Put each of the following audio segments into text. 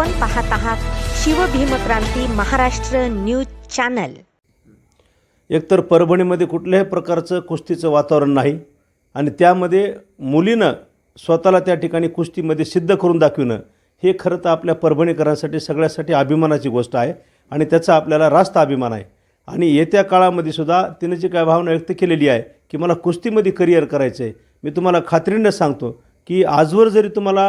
आपण पाहत आहात शिवभीमक्रांती महाराष्ट्र न्यूज चॅनल. एकतर परभणीमध्ये कुठल्याही प्रकारचं कुस्तीचं वातावरण नाही आणि त्यामध्ये मुलीनं स्वतःला त्या ठिकाणी कुस्तीमध्ये सिद्ध करून दाखविणं हे खरं तर आपल्या परभणीकरांसाठी सगळ्यासाठी अभिमानाची गोष्ट आहे आणि त्याचा आपल्याला रास्त अभिमान आहे. आणि येत्या काळामध्ये सुद्धा तिनं जी काय भावना व्यक्त केलेली आहे की मला कुस्तीमध्ये करिअर करायचं आहे मी तुम्हाला खात्रीनं सांगतो की आजवर जरी तुम्हाला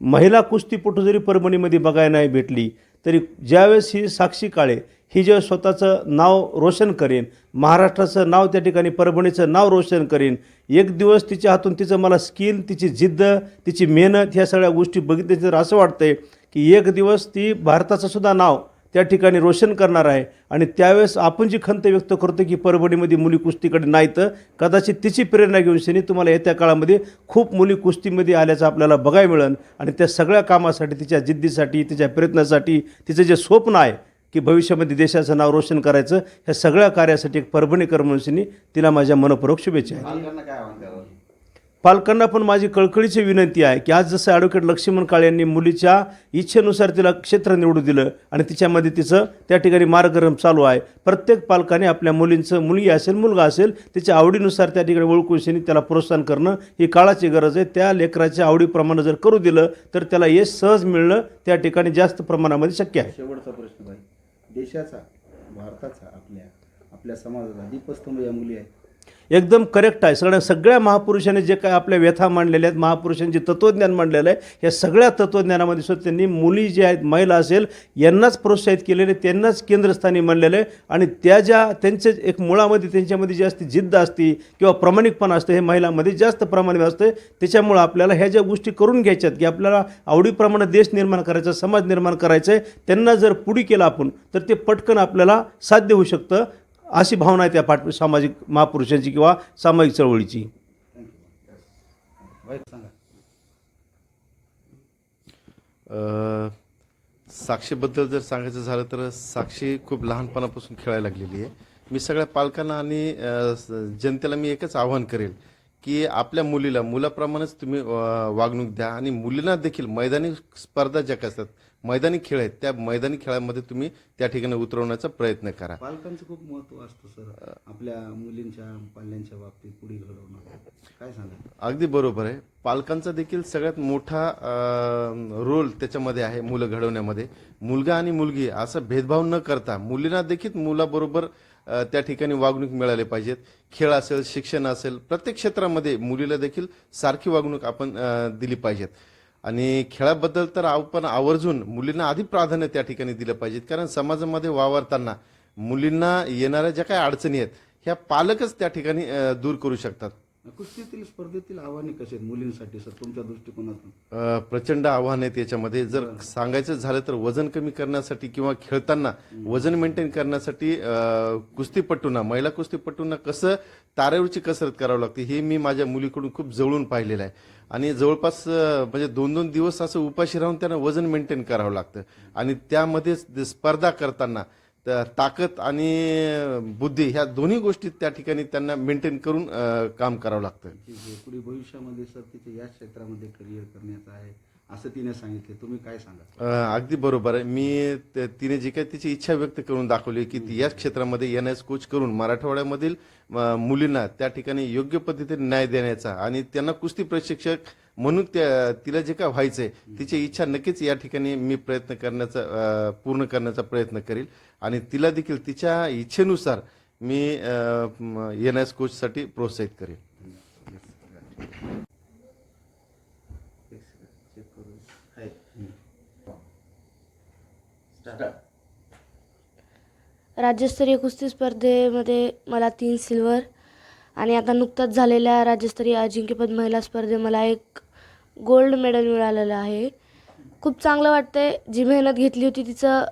महिला कुस्तीपटू जरी परभणीमध्ये बघायला नाही भेटली तरी ज्यावेळेस ही साक्षी काळे ही जेव्हा स्वतःचं नाव रोशन करेन महाराष्ट्राचं नाव त्या ठिकाणी परभणीचं नाव रोशन करेन एक दिवस तिच्या हातून तिचं मला स्किल तिची जिद्द तिची मेहनत ह्या सगळ्या गोष्टी बघितल्या तर असं वाटतंय की एक दिवस ती भारताचं सुद्धा नाव त्या ठिकाणी रोशन करणार आहे. आणि त्यावेळेस आपण जी खंत व्यक्त करतो की परभणीमध्ये मुली कुस्तीकडे नाही तर कदाचित तिची प्रेरणा घेऊन शनी तुम्हाला येत्या काळामध्ये खूप मुली कुस्तीमध्ये आल्याचं आपल्याला बघायला मिळेल. आणि त्या सगळ्या कामासाठी तिच्या जिद्दीसाठी तिच्या प्रयत्नासाठी तिचं जे स्वप्न आहे की भविष्यामध्ये देशाचं नाव रोशन करायचं ह्या सगळ्या कार्यासाठी एक परभणीकर म्हणून तिला माझ्या मनपूर्वक शुभेच्छा आहे पालकांना पण माझी कळकळीची विनंती आहे की आज जसं ॲडव्होकेट लक्ष्मण काळे यांनी मुलीच्या इच्छेनुसार तिला क्षेत्र निवडून दिलं आणि तिच्यामध्ये तिचं त्या ठिकाणी मार्गक्रम चालू आहे. प्रत्येक पालकाने आपल्या मुलींचं मुलगी असेल मुलगा असेल तिच्या आवडीनुसार त्या ठिकाणी ओळखून शनी त्याला प्रोत्साहन करणं ही काळाची गरज आहे. त्या लेकराच्या आवडीप्रमाणे जर करू दिलं तर त्याला यश सहज मिळणं त्या ठिकाणी जास्त प्रमाणामध्ये शक्य आहे. शेवटचा प्रश्न भाई देशाचा भारताचा आपल्या आपल्या समाजाचा दीपस्तंभ या मुली आहेत. एकदम करेक्ट आहे. सगळ्या सगळ्या महापुरुषांनी जे काय आपल्या व्यथा मांडलेल्या आहेत महापुरुषांचे तत्त्वज्ञान मांडलेलं आहे या सगळ्या तत्त्वज्ञानामध्ये सुद्धा त्यांनी मुली जे आहेत महिला असेल यांनाच प्रोत्साहित केलेले त्यांनाच केंद्रस्थानी मांडलेलं आहे. आणि त्या ज्या त्यांचे एक मुळामध्ये त्यांच्यामध्ये जास्त जिद्द असते किंवा प्रामाणिकपणा असतं हे महिलांमध्ये जास्त प्रमाणात असतं त्याच्यामुळं आपल्याला ह्या ज्या गोष्टी करून घ्यायच्यात की आपल्याला आवडीप्रमाणे देश निर्माण करायचा समाज निर्माण करायचा आहे त्यांना जर पुढे केलं आपण तर ते पटकन आपल्याला साध्य होऊ शकतं. अशी भावना आहे त्या पाठ सामाजिक महापुरुषांची किंवा सामाजिक चळवळीची. भाई सांगा. अ, साक्षीबद्दल जर सांगायचं झालं तर साक्षी खूप लहानपणापासून खेळायला लागलेली आहे. मी सगळ्या पालकांना आणि जनतेला मी एकच आवाहन करेल. की आपल्या मुलीला मुलाप्रमाणेच तुम्ही वागणूक द्या आणि मुलींना देखील मैदानी स्पर्धा ज्या काय असतात मैदानी खेळ आहेत त्या मैदानी खेळामध्ये तुम्ही त्या ठिकाणी उतरवण्याचा प्रयत्न करा. पालकांचं खूप महत्त्व असतं सर. आपल्या मुलींच्या पाल्यांच्या बाबतीत पुढे घडवणं. काय सांगा अगदी बरोबर आहे. पालकांचा देखील सगळ्यात मोठा अ, रोल त्याच्यामध्ये आहे मुलं घडवण्यामध्ये. मुलगा आणि मुलगी असा भेदभाव न करता मुलींना देखील मुलाबरोबर त्या ठिकाणी वागणूक मिळाली पाहिजेत. खेळ असेल शिक्षण असेल प्रत्येक क्षेत्रामध्ये मुलीला देखील सारखी वागणूक आपण दिली पाहिजेत. आणि खेळाबद्दल तर आपण आवर्जून मुलींना आधी प्राधान्य त्या ठिकाणी दिलं पाहिजेत. कारण समाजामध्ये वावरताना मुलींना येणाऱ्या ज्या काही अडचणी आहेत ह्या पालकच त्या ठिकाणी दूर करू शकतात. कुस्तीतील स्पर्धेतील आव्हाने कसे आहेत मुलींसाठी सर तुमच्या दृष्टिकोनातून? प्रचंड आव्हान आहे त्याच्यामध्ये जर सांगायचं झालं तर वजन कमी करण्यासाठी किंवा खेळताना वजन मेंटेन करण्यासाठी अ, कुस्तीपटूंना महिला कुस्तीपटूंना कसं तारेवरची कसरत करावी लागते हे मी माझ्या मुलीकडून खूप जवळून पाहिलेलं आहे. आणि जवळपास अ, म्हणजे दोन दोन दिवस असं उपाशी राहून त्यांना वजन मेंटेन करावं लागतं. आणि त्यामध्ये स्पर्धा करताना ताकद आणि बुद्धी ह्या दोन्ही गोष्टी त्या ठिकाणी त्यांना मेंटेन करून काम करावं लागतं पुढे भविष्यामध्ये सर तिचे या क्षेत्रामध्ये करिअर करण्याचं आहे असं तिने सांगितले. तुम्ही काय सांगा अगदी बरोबर आहे. मी तिने जी काही तिची इच्छा व्यक्त करून दाखवली की ती याच क्षेत्रामध्ये एन एस कोच करून मराठवाड्यामधील मुलींना त्या ठिकाणी योग्य पद्धतीने न्याय देण्याचा आणि त्यांना कुस्ती प्रशिक्षक म्हणून त्या तिला जे काय व्हायचंय तिची इच्छा नक्कीच या ठिकाणी मी प्रयत्न करण्याचा पूर्ण करण्याचा प्रयत्न करेल. आणि तिला देखील तिच्या इच्छेनुसार मी एन एस कोचसाठी प्रोत्साहित करेल. राज्यस्तरीय कुस्ती स्पर्धेमध्ये मला तीन सिल्वर आणि आता नुकताच झालेल्या राज्यस्तरीय अजिंक्यपद महिला स्पर्धे मला एक गोल्ड मेडल मिळालेलं आहे. खूप चांगलं वाटतंय. जी मेहनत घेतली होती तिचं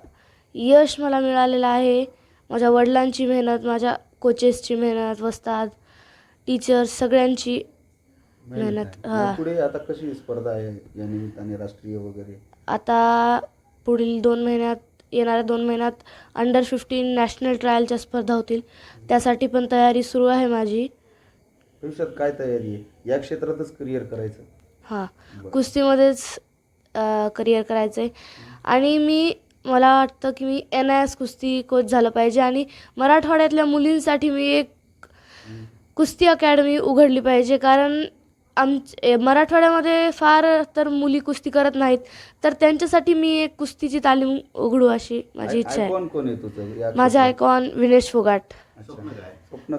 यश मला मिळालेलं आहे. माझ्या वडिलांची मेहनत माझ्या कोचेसची मेहनत वस्ताद टीचर्स सगळ्यांची मेहनत हां. पुढे आता कशी स्पर्धा आहे या निमित्ताने राष्ट्रीय वगैरे? आता पुढील दोन महिन्यात येणाऱ्या दोन महिन्यात अंडर फिफ्टीन नॅशनल ट्रायलच्या स्पर्धा होतील. त्यासाठी पण तयारी सुरू आहे माझी. भविष्यात काय तयारी आहे? या क्षेत्रातच करिअर करायचं. हां. कुस्तीमध्येच करिअर करायचं आहे आणि मी मला वाटतं की मी एन आय एस कुस्ती कोच झालं पाहिजे आणि मराठवाड्यातल्या मुलींसाठी मी एक कुस्ती अकॅडमी उघडली पाहिजे. कारण आमच मराठवाड्यामध्ये फार तर मुली कुस्ती करत नाहीत. तर त्यांच्यासाठी मी एक कुस्तीची तालीम उघडू अशी माझी इच्छा आहे. माझा आयकॉन विनेश फोगाट?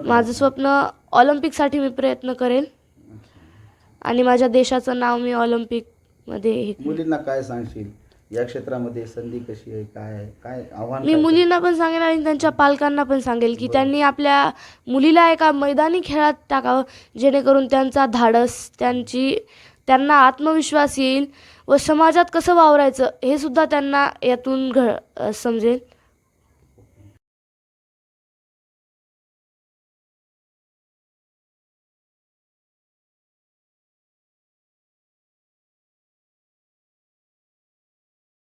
माझं स्वप्न ऑलिम्पिकसाठी मी प्रयत्न करेल आणि माझ्या देशाचं नाव मी ऑलिम्पिकमध्ये हे. मुलींना काय सांगशील? या क्षेत्रामध्ये संधी कशी आहे? काय आहे? काय आव्हान मी काय? मुलींना पण सांगेन आणि त्यांच्या पालकांना पण सांगेल की त्यांनी आपल्या मुलीला एका मैदानी खेळात टाकावं जेणेकरून त्यांचा धाडस त्यांची त्यांना आत्मविश्वास येईल व समाजात कसं वावरायचं हे सुद्धा त्यांना यातून घ समजेल.